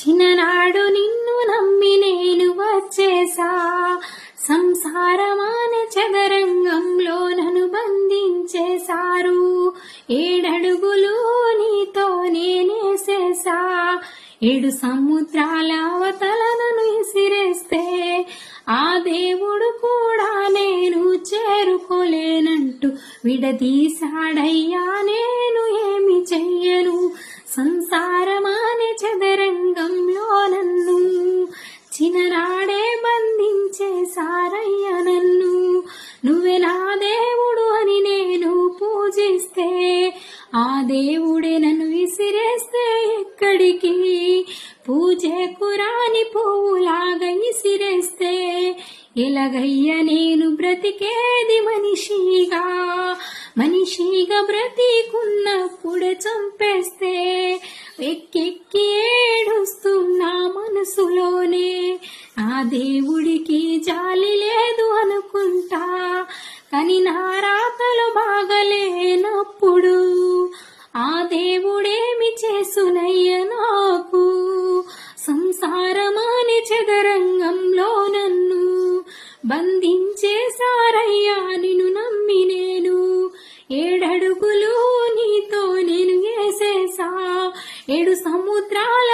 చిన్ననాడు నిన్ను నమ్మి నేను వచ్చేసా. సంసారమాన చదరంగంలో నన్ను బంధించేశారు. ఏడడుగులు నీతో నేనేసేసా ఏడు సముద్రాల అవతల నన్ను ఇసిరేస్తే ఆ దేవుడు కూడా నేను చేరుకోలేనంటూ విడదీశాడయ్యా నేను ఏమి చెయ్యను. సంసారమా దేవుడే నన్ను విసిరేస్తే ఎక్కడికి? పూజే కురాని పువ్వులాగా విసిరేస్తే ఇలాగయ్య నేను బ్రతికేది మనిషిగా? మనిషిగా బ్రతికున్నప్పుడే చంపేస్తే ఎక్కెక్కి ఏడుస్తున్నా మనసులోనే. ఆ దేవుడికి జాలి లేదు అనుకుంటా కానీ నా రాతలు బాగలేనప్పుడు ఆ దేవుడేమి చేసునయ్య నాకు? సంసారమాని చదరంగంలో నన్ను బంధించే సారయ్యా నిన్ను నమ్మి నేను. ఏడడుగులు నీతో నేను వేసేసా ఏడు సముద్రాల